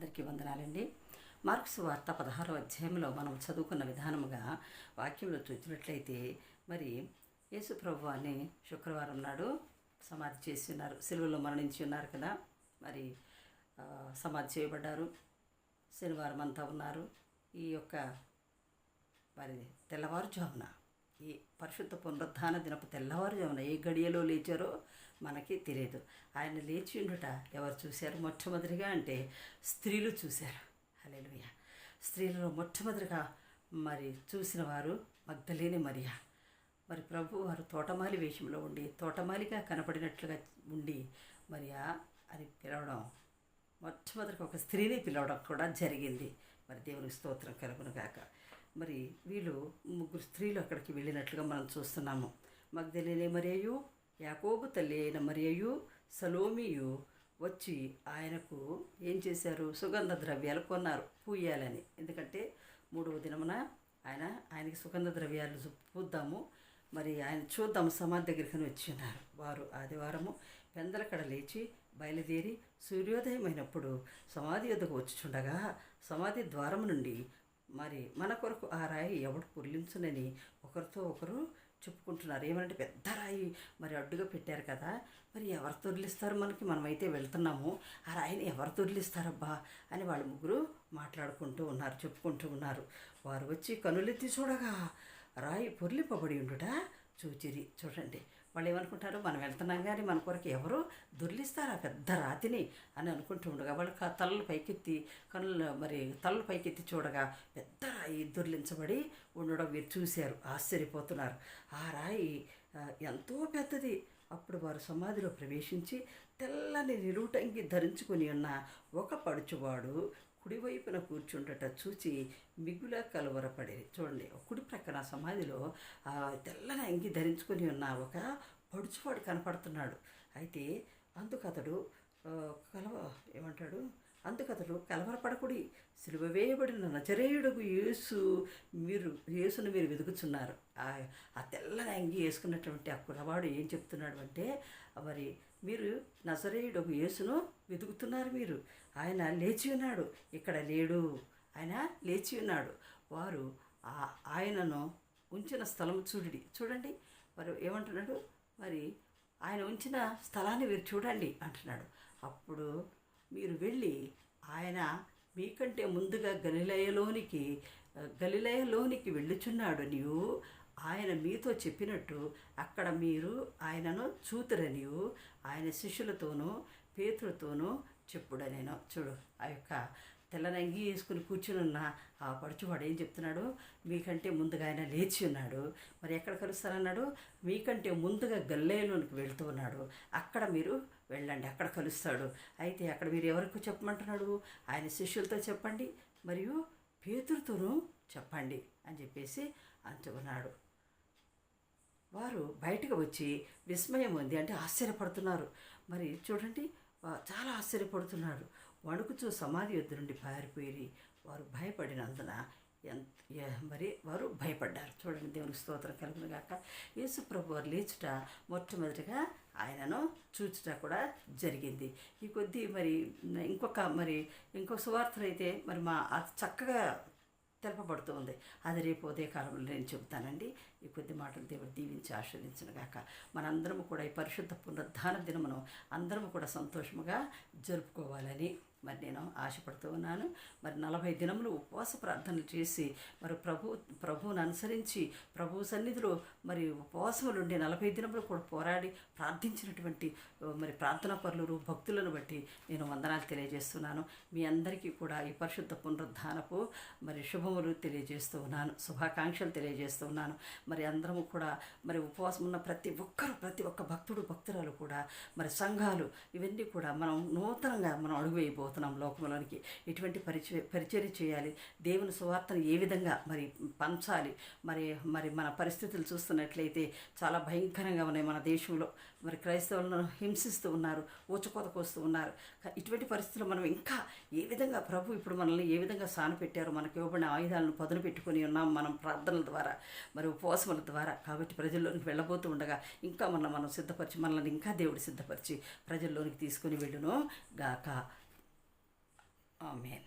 అందరికీ వందనాలండి. మార్క్స్ వార్త పదహారో అధ్యాయంలో మనం చదువుకున్న విధానముగా వాక్యంలో చూసినట్లయితే మరి యేసు ప్రభు అని శుక్రవారం నాడు సమాధి చేసి ఉన్నారు. సెలవులో మరణించి ఉన్నారు కదా. మరి సమాధి చేయబడ్డారు. శనివారం అంతా ఉన్నారు. ఈ యొక్క మరి తెల్లవారుజామున ఈ పరిశుద్ధ పునరుద్ధాన దినపు తెల్లవారుజామున ఏ గడియలో లేచారో మనకి తెలియదు. ఆయన లేచి ఉండుట ఎవరు చూశారు? మొట్టమొదటిగా అంటే స్త్రీలు చూశారు. అలెలుయ స్త్రీలలో మొట్టమొదటిగా మరి చూసిన వారు మగ్ధలేని మరియా. మరి ప్రభు వారు తోటమాలి వేషంలో ఉండి తోటమాలిగా కనపడినట్లుగా ఉండి మరియా అని పిలవడం మొట్టమొదటిగా ఒక స్త్రీని పిలవడం కూడా జరిగింది. మరి దేవునికి స్తోత్రం కలుగును గాక. మరి వీళ్ళు ముగ్గురు స్త్రీలు అక్కడికి వెళ్ళినట్లుగా మనం చూస్తున్నాము. మగ్ధలేని మరియయు యాకోబు తల్లి అయిన మరియయు సలోమియు వచ్చి ఆయనకు ఏం చేశారు? సుగంధ ద్రవ్యాలు కొన్నారు పూయాలని ఎందుకంటే మూడవ దినమున ఆయన ఆయనకి సుగంధ ద్రవ్యాలు పూద్దాము. మరి ఆయన చూద్దాం సమాధి దగ్గరికి వచ్చి ఉన్నారు వారు ఆదివారము పెందలకడ లేచి బయలుదేరి సూర్యోదయమైనప్పుడు సమాధి యొద్దకు వచ్చుచుండగా సమాధి ద్వారం నుండి మరి మన కొరకు ఆ రాయి ఎవడు పుర్లించునని ఒకరితో ఒకరు చెప్పుకుంటున్నారు. ఏమంటే పెద్ద రాయి మరి అడ్డుగా పెట్టారు కదా మరి ఎవరు తొరిలిస్తారు మనకి? మనమైతే వెళ్తున్నాము. ఆ రాయిని ఎవరు తొరిలిస్తారబ్బా అని వాళ్ళ ముగ్గురు మాట్లాడుకుంటూ ఉన్నారు చెప్పుకుంటూ ఉన్నారు. వారు వచ్చి కనులెత్తి చూడగా రాయి పొర్లిపబడి ఉండుట చూచిరి. చూడండి వాళ్ళు ఏమనుకుంటారు మనం వెళ్తున్నాం కానీ మన కొరకు ఎవరు దొర్లిస్తారు ఆ పెద్ద రాతిని అని అనుకుంటూ ఉండగా వాళ్ళు తలలు పైకెత్తి కళ్ళు మరి తలలు పైకెత్తి చూడగా పెద్ద రాయి దొర్లించబడి ఉండడం మీరు చూశారు. ఆశ్చర్యపోతున్నారు. ఆ రాయి ఎంతో పెద్దది. అప్పుడు వారు సమాధిలో ప్రవేశించి తెల్లని నిలువుటంగి ధరించుకొని ఉన్న ఒక పడుచువాడు కుడివైపున కూర్చుండట చూచి మిగుల కలవరపడేది చూడండి కుడి ప్రక్కన సమాధిలో తెల్లని అంగి ధరించుకొని ఉన్న ఒక పడుచువాడు కనపడుతున్నాడు. అయితే అందుకు అతడు కలవ ఏమంటాడు? అందుకతడు కలవరపడకుడి సిలువ వేయబడిన నజరేయుడుకు యేసు మీరు యేసును మీరు వెతుకుతున్నారు ఆ తెల్లని అంగి వేసుకున్నటువంటి ఆ కులవాడు ఏం చెప్తున్నాడు అంటే మరి మీరు నజరేయుడు యేసును వెతుకుతున్నారు మీరు. ఆయన లేచి ఉన్నాడు. ఇక్కడ లేడు. ఆయన లేచి ఉన్నాడు. వారు ఆ- ఆయనను ఉంచిన స్థలం చూడండి. చూడండి. మరి ఏమంటున్నాడు? మరి ఆయన ఉంచిన స్థలాన్ని మీరు చూడండి అంటున్నాడు. అప్పుడు మీరు వెళ్ళి ఆయన మీకంటే ముందుగా గలిలయలోనికి గలిలయలోనికి వెళ్ళుచున్నాడు నీవు. ఆయన మీతో చెప్పినట్టు అక్కడ మీరు ఆయనను చూతురనియు. ఆయన శిష్యులతోనూ పేతులతోనూ చెప్పుడనేను. చూడు ఆ యొక్క తెల్లనంగి వేసుకుని కూర్చుని ఉన్న ఆ పడుచువాడు ఏం చెప్తున్నాడు? మీకంటే ముందుగా ఆయన లేచి ఉన్నాడు. మరి ఎక్కడ కలుస్తారన్నాడు? మీకంటే ముందుగా గల్లేలోనికి వెళ్తూ ఉన్నాడు. అక్కడ మీరు వెళ్ళండి అక్కడ కలుస్తాడు. అయితే అక్కడ మీరు ఎవరికి చెప్పమంటున్నాడు? ఆయన శిష్యులతో చెప్పండి మరియు పేతురుతోనూ చెప్పండి అని చెప్పేసి అంటున్నాడు. వారు బయటకు వచ్చి విస్మయం ఉంది. అంటే ఆశ్చర్యపడుతున్నారు. మరి చూడండి చాలా ఆశ్చర్యపడుతున్నాడు. వణుకుచూ సమాధి యొద్ద నుండి పారిపోయి వారు భయపడినందున ఎంత మరి వారు భయపడ్డారు. చూడండి దేవుని స్తోత్రం కలుగును గాక. యేసు ప్రభు వారు లేచుట మొట్టమొదటిగా ఆయనను చూచుట కూడా జరిగింది. ఈ కొద్దీ మరి ఇంకొక మరి ఇంకొక సువార్తలు అయితే మరి మా చక్కగా తెలపబడుతూ ఉంది. అది రేపు ఉదయకాలంలో నేను చెబుతానండి. ఈ కొద్ది మాటలు దేవుడు దీవించి ఆస్వాదించిన గాక. మనందరము కూడా ఈ పరిశుద్ధ పునరుద్ధాన దినమును అందరము కూడా సంతోషముగా జరుపుకోవాలని మరి నేను ఆశపడుతూ ఉన్నాను. మరి నలభై దినములు ఉపవాస ప్రార్థనలు చేసి మరి ప్రభు ప్రభువును అనుసరించి ప్రభు సన్నిధిలో మరి ఉపవాసములు ఉండి నలభై దినములు కూడా పోరాడి ప్రార్థించినటువంటి మరి ప్రార్థనా పరులు భక్తులను బట్టి నేను వందనాలు తెలియజేస్తున్నాను. మీ అందరికీ కూడా ఈ పరిశుద్ధ పునరుద్ధానపు మరి శుభములు తెలియజేస్తూ ఉన్నాను. శుభాకాంక్షలు తెలియజేస్తూ ఉన్నాను. మరి అందరము కూడా మరి ఉపవాసం ఉన్న ప్రతి ఒక్కరు ప్రతి ఒక్క భక్తుడు భక్తురాలు కూడా మరి సంఘాలు ఇవన్నీ కూడా మనం నూతనంగా మనం అడుగు పోతున్నాం లోకంలోనికి ఎటువంటి పరిచయ పరిచర్య చేయాలి? దేవుని సువార్తను ఏ విధంగా మరి పంచాలి? మరి మరి మన పరిస్థితులు చూస్తున్నట్లయితే చాలా భయంకరంగా ఉన్నాయి మన దేశంలో. మరి క్రైస్తవులను హింసిస్తూ ఉన్నారు ఊచకోతకు వస్తూ ఉన్నారు. ఇటువంటి పరిస్థితులు మనం ఇంకా ఏ విధంగా ప్రభు ఇప్పుడు మనల్ని ఏ విధంగా సాన పెట్టారో మనకి ఇవ్వబడిన ఆయుధాలను పదును పెట్టుకొని ఉన్నాం మనం ప్రార్థనల ద్వారా మరి ఉపవాసముల ద్వారా. కాబట్టి ప్రజల్లోనికి వెళ్ళబోతూ ఉండగా ఇంకా మనం మనం సిద్ధపరిచి మనల్ని ఇంకా దేవుడు సిద్ధపరిచి ప్రజల్లోనికి తీసుకొని వెళ్ళును గాక. ఆ, ఆమెన్